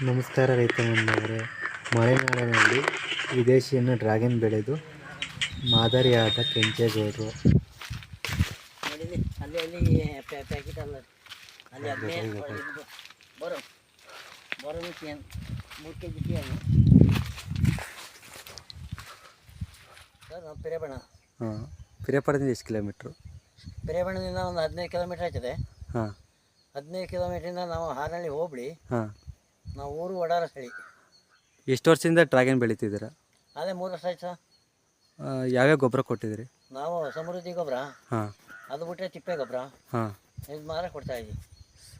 ನಮಸ್ಕಾರ ರೈತ ಮಂದವರೆ ಮಲೆನಾಡಿನಲ್ಲಿ ವಿದೇಶಿಯನ್ನು ಡ್ರ್ಯಾಗನ್ ಬೆಳೆದು ಮಾದರಿಯಾದ ಕೆಂಚೇಗೌಡರು ಹಾಂ ಪಿರಿಯಾಪುರದಿಂದ ಎಷ್ಟು ಕಿಲೋಮೀಟ್ರು? ಪಿರೇಬಣದಿಂದ ಒಂದು ಹದಿನೈದು ಕಿಲೋಮೀಟ್ರ್ ಆಯ್ತದೆ. ಹಾಂ. ಹದಿನೈದು ಕಿಲೋಮೀಟ್ರಿಂದ ನಾವು ಹಾನಹಳ್ಳಿ ಹೋಗ್ಬಿಡಿ ಹಾಂ. ನಾವು ಊರು ವಡಾರ ಸ್ಥಳಿ ಎಷ್ಟು ವರ್ಷದಿಂದ ಡ್ರಾಗನ್ ಬೆಳೀತಿದ್ದೀರ? ಅದೇ ಮೂರು ವರ್ಷ ಆಯ್ತು ಸರ್. ಆ, ಯಾವ್ಯಾವ ಗೊಬ್ಬರ ಕೊಟ್ಟಿದ್ದೀರಿ? ನಾವು ಸಮೃದ್ಧಿ ಗೊಬ್ಬರ. ಹಾಂ. ಅದು ಬಿಟ್ಟರೆ ತಿಪ್ಪೆ ಗೊಬ್ಬರ. ಹಾಂ. ಇದು ಮಾರ ಕೊಡ್ತಾ ಇದ್ದೀವಿ.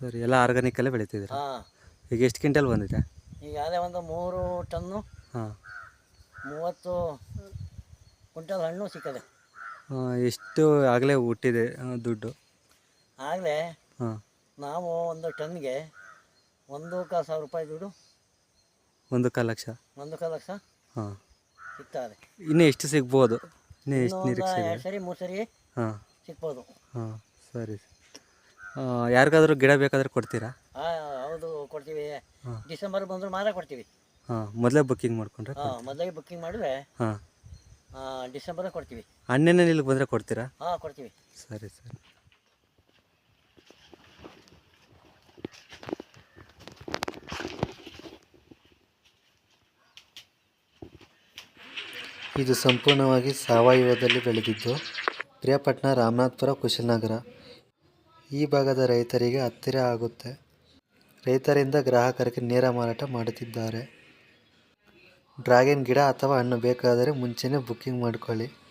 ಸರಿ ಎಲ್ಲ ಆರ್ಗಾನಿಕಲ್ಲೇ ಬೆಳೀತಿದ್ರಿ ಹಾಂ. ಈಗ ಎಷ್ಟು ಕ್ವಿಂಟಲ್ ಬಂದಿದೆ? ಈಗ ಅದೇ ಒಂದು ಮೂರು ಟನ್ನು ಹಾಂ. ಮೂವತ್ತು ಕ್ವಿಂಟಲ್ ಹಣ್ಣು ಸಿಕ್ಕದೆ. ಎಷ್ಟು ಆಗಲೇ ಹುಟ್ಟಿದೆ ಆ, ದುಡ್ಡು? ಆಗಲೇ ಹಾಂ. ನಾವು ಒಂದು ಟನ್ಗೆ ಒಂದು ಕಾಲು ಸಾವಿರ ರೂಪಾಯಿ ದುಡ್ಡು? ಒಂದು ಕಾಲು ಲಕ್ಷ. ಒಂದು ಕಾಲು ಲಕ್ಷ? ಹಾಂ. ಸಿಗ್ತಾರೆ ಇನ್ನೂ ಎಷ್ಟು ಸಿಗ್ಬೋದು? ಇನ್ನೂ ಎಷ್ಟು ನಿರೀಕ್ಷೆ ಇದೆ ಎರಡು ಸರಿ ಮೂರು ಸರಿ ಹಾಂ. ಸಿಗ್ಬೋದು. ಹಾಂ ಸರಿ ಯಾರಿಗಾದರೂ ಗಿಡ ಬೇಕಾದ್ರೆ ಕೊಡ್ತೀರಾ? ಹಾಂ ಹೌದು ಕೊಡ್ತೀವಿ. ಹಾಂ. ಡಿಸೆಂಬರ್ ಬಂದರೂ ಮಾತ್ರ ಕೊಡ್ತೀವಿ. ಹಾಂ ಮೊದಲೇ ಬುಕ್ಕಿಂಗ್ ಮಾಡ್ಕೊಂಡ್ರೆ ಹಾಂ ಮೊದಲಿಗೆ ಬುಕ್ಕಿಂಗ್ ಮಾಡಿದ್ರೆ ಹಾಂ. ಡಿಸೆಂಬರ್ ಕೊಡ್ತೀವಿ. ಹಣ್ಣೇನೇ ಇಲ್ಲಿಗೆ ಬಂದರೆ ಕೊಡ್ತೀರಾ? ಹಾಂ ಕೊಡ್ತೀವಿ. ಸರಿ ಸರಿ. ಇದು ಸಂಪೂರ್ಣವಾಗಿ ಸಾವಯವದಲ್ಲಿ ಬೆಳೆದಿದ್ದು, ಪ್ರಿಯಾಪಟ್ಟಣ ರಾಮನಾಥ್ಪುರ ಕುಶಲನಗರ. ಈ ಭಾಗದ ರೈತರಿಗೆ ಹತ್ತಿರ ಆಗುತ್ತೆ. ರೈತರಿಂದ ಗ್ರಾಹಕರಿಗೆ ನೇರ ಮಾರಾಟ ಮಾಡುತ್ತಿದ್ದಾರೆ. ಡ್ರ್ಯಾಗನ್ ಗಿಡ ಅಥವಾ ಹಣ್ಣು ಬೇಕಾದರೆ ಮುಂಚೆನೇ ಬುಕ್ಕಿಂಗ್ ಮಾಡಿಕೊಳ್ಳಿ.